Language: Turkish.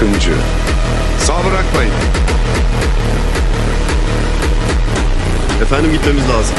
Akıncı. Sağ bırakmayın. Efendim gitmemiz lazım.